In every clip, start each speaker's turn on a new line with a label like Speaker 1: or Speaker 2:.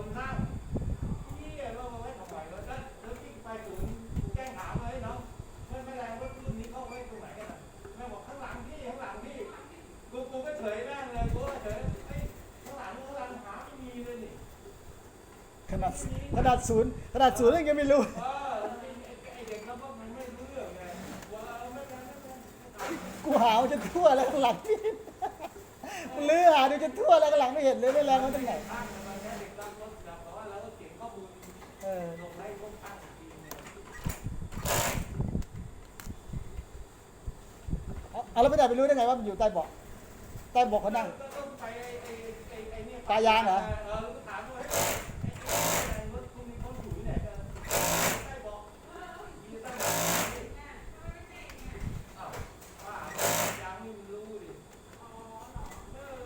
Speaker 1: คนนั่งพี่เราเอาไว้ทำไมแล้วแล้วแล้วพี่ไปศูนย์แจ้งถามเลยเนาะไม่ไม่แรงว่ารุ่นนี้เข้าไว้ตรงไหนกันอะแม่บอกข้างหลังพี่ข้างหลังพี่กูกูก็เฉยแม่งเลยกูก็เฉยไอ้ยข้างหลังข้างหลังหาไม่มีเลยนี่
Speaker 2: ขนาดขนาดศูนย์ขนาดศูนย์ยังไม่รู้
Speaker 1: เออไอ้ไอ้ไอ้เด็กเราก็มันไม่รู้เรื่องไงว่าเออไม่เป็นไรไม่เป็นไร
Speaker 2: กูหาวจนทั่วแล้วข้างหลังพี่กูลื้อหาดูจนทั่วแล้วข้างหลังไม่เห็นเลยไม่แรงมาตรงไหน
Speaker 1: ข้างมันแค่ เด็กรับรถแต่ว่าเราก็เก็บข้อมูล
Speaker 2: เออ
Speaker 1: ลงให้พวกข้างอีกทีเนี่ย
Speaker 2: เอาเอาแล้วไม่ได้ไปรู้ได้ไงว่ามันอยู่ใต้เบาะใต้เบาะเขานั่ง
Speaker 1: ก็ต้องไปไอ้ไอ้ไอ้ไอ้เนี่ย
Speaker 2: ปลายางเหรอ
Speaker 1: เออถามว่าไอ้ไอ้รถพวกนี้เขาอยู่ที่ไหนกันใต้เบาะมีใต้เบาะนี่อ้าวว่ายางไม่รู้ดิเออ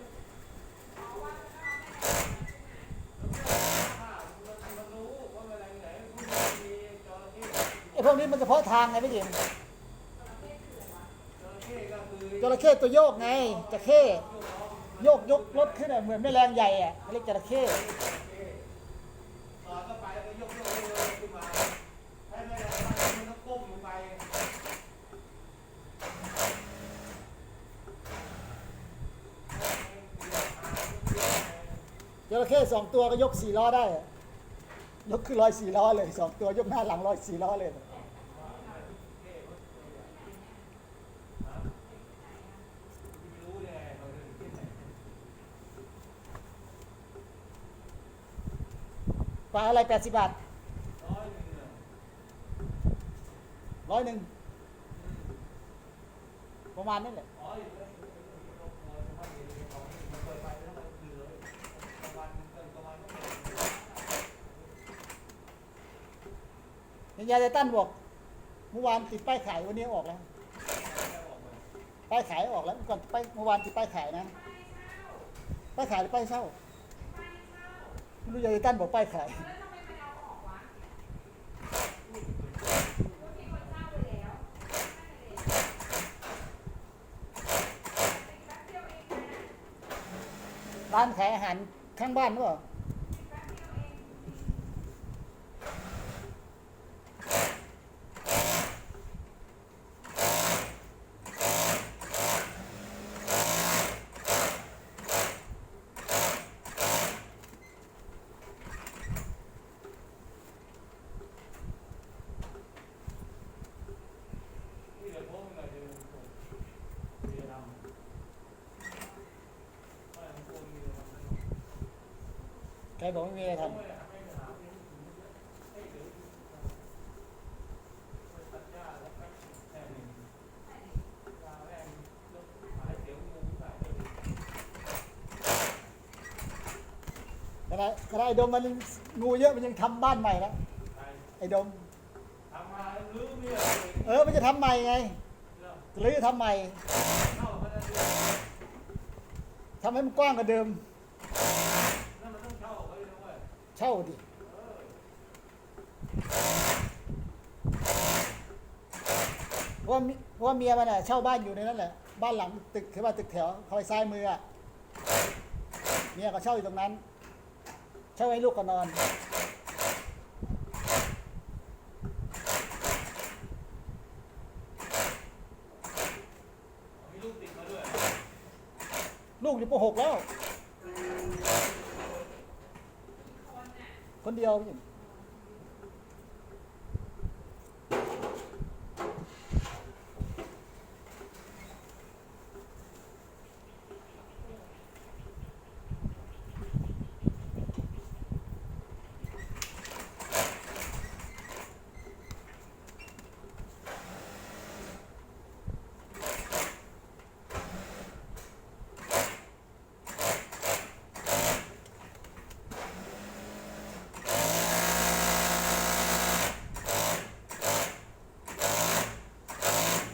Speaker 1: แล้วแม่ว่ามันมันรู้ว่ามันอะไรไหนพวกนี้มีจระเข้
Speaker 2: ไอ้พ วกนี้มันเฉพาะทางไงพี่หญิง
Speaker 1: จระเข้ก็คือ
Speaker 2: จระเข้ตัวโยกไงจระเข้โยกยกรถขึ้นอะเหมือนแม่แรงใหญ่อะเขาเรียกจระเข้
Speaker 1: ตอรงมันก็ก้มลงไป
Speaker 2: จระเข้สองตัวก็ยกสี่ล้อได้ ยกขึ้นร้อยสี่ล้อเลยสองตัวยกหน้าหลังร้อยสี่ล้อเลย
Speaker 1: รู้เลยเขาเดินขึ้นไหน
Speaker 2: ปลาอะไรแปดสิบบาท
Speaker 1: ร้อยหนึ่ง
Speaker 2: ประมาณนั้แหละ
Speaker 1: อ๋ออยู่แล้วอยู่แล้วอยู่แล้วอยู่แล้วอยู่แล้วอยู่แล้วมันเปิดไฟแล้วมันคือเลยกลานเกินกลางวันก็เปิด
Speaker 2: เห็นยายไตตันบอกเมื่อวานติดป้ายขายวันนี้ออกแล้วป้ายขายออกแล้วเมื่อก่อนป้ายเมื่อวานติดป้ายขายนะป้ายขายหรือป้ายเช่า ไม่รู้ยายตตันบอกป้ายขายร้านขายอาหารข้างบ้านหรือเปล่า
Speaker 1: นี่เดี๋ยวพวกมันก็จะเดี๋ยวทำว่ามันพวกนี้มันไม่
Speaker 2: ใครบอกไม่มีอะไรท
Speaker 1: ไม่ได้ไม่ได้หาไม่ได้เฮ้ยเดี๋ยวไปตัดหญ้าแล้วแป๊บแค่หนึ่งยาแม่งรถขา ยเสียวงูขายเลยำ
Speaker 2: ขณะขณะไอ้ดมมันงูเยอะมันยังทำบ้านใหม่แล้วไอ้ดม
Speaker 1: ทำมาลื้อเนี่ย
Speaker 2: เออมันจะทำใหม่ไง
Speaker 1: เรื่อง
Speaker 2: หรือทำใหม่ทำให้มันกว้างกว่าเดิม
Speaker 1: นั่นมันต้องเข้าไปด้วย
Speaker 2: เช่าดิ
Speaker 1: เพ
Speaker 2: ราะว่ามิเพราะว่าเมียมันอะเช่าบ้านอยู่ในนั้นแหละ บ้านหลังตึกคือว่าตึกแถวคอยซ้ายมืออะเมียก็เช่าอยู่ตรงนั้น เช่าให้ลูกก็นอน
Speaker 1: มีลูกติดมาด้วย
Speaker 2: ลูกอยู่ป .6 แล้ว คนเดียวพี่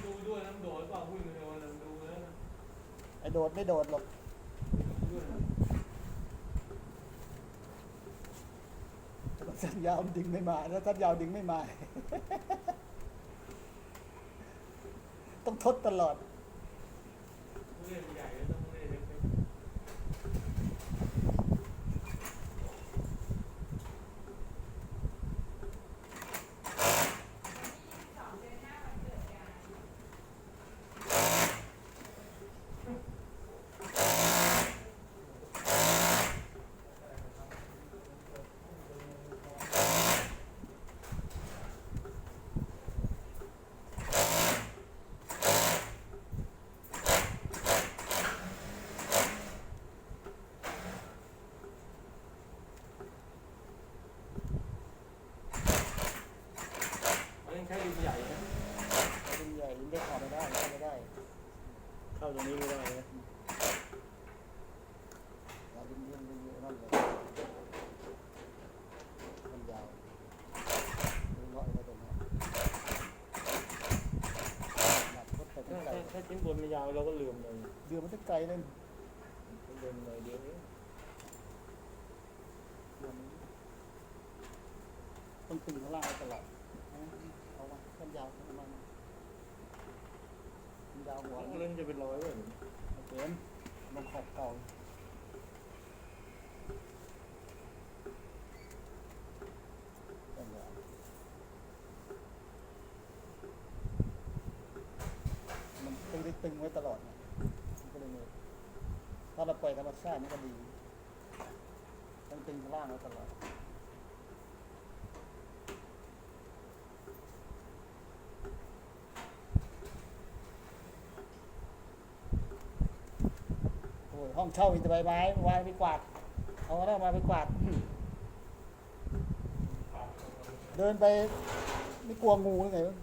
Speaker 1: ดูด้วยน้ำโดดเปล่าวิ่งเร็วเลยดูแล้วนะ
Speaker 2: ไอ้ โดดไม่โดดหรอก
Speaker 1: ดูด้วยนะ
Speaker 2: สัญญาวดึงไม่มา แล้วสั้นยาวดึงไม่มา ต้องทดตลอด
Speaker 1: เรี
Speaker 2: ยกออกไม่ได้ไม่ได้
Speaker 1: เข้าตรงนี้ไม่ได้เลยเราดิ้นดิ้นดิ้นนั่เลยมันยาวมั
Speaker 3: น
Speaker 2: เลาะไปตรงนั้หนักพุไปไกลถ
Speaker 1: ้าจิ้นบนไม่
Speaker 3: ยาวเราก็ลืมเลย
Speaker 2: เดือมันจะไกลเลยเลื
Speaker 3: มเลยเดี๋ยวนี้
Speaker 2: ต้องตึงข้างล่างตลอดเอาวะมันยาวมัน เส้นยาวหัว
Speaker 3: เรื่องจะเป็นร้อยเลย
Speaker 2: โอเคลงขอบเก่ามันตึงตึงไว้ตลอดมันก็เลยมีถ้าเราปล่อยธรรมชาติมันก็ดีต้องตึงข้างล่างไว้ตลอด ห้องเช่ามีแต่ใบไม้วางไปกวาด เอาแล้วมาไปกวาด เดินไปไม่กลัวงูหรือไงวะ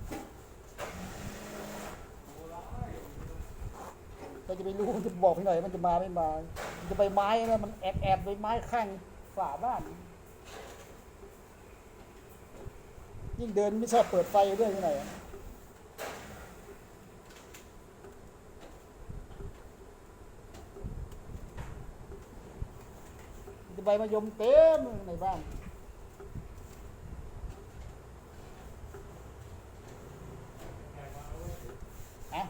Speaker 2: เราจะไปรู้มันจะบอกพี่หน่อยมันจะมาไม่มา มันจะใบไม้นะมันแอบแอบใบไม้ข้างฝาบ้าน ยิ่งเดินไม่ชอบเปิดไฟด้วยพี่หน่อยอะ จะ ใบมะยมเต็มในบ้านอะ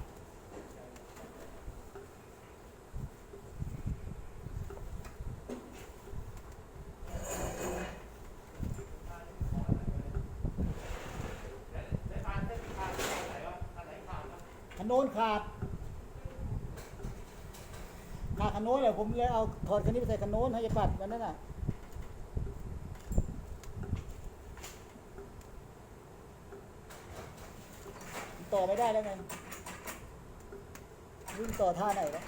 Speaker 1: ได้ทานได้ทานขาดวะ
Speaker 2: ขนโนนขาด คันโนนเลยผมเลยเอาถอดคันนี้ไปใส่คันโน้นให้ยาปัดวันนั้นน่ะต่อไม่ได้แล้วไงวิ่งต่อท่าไหนวะ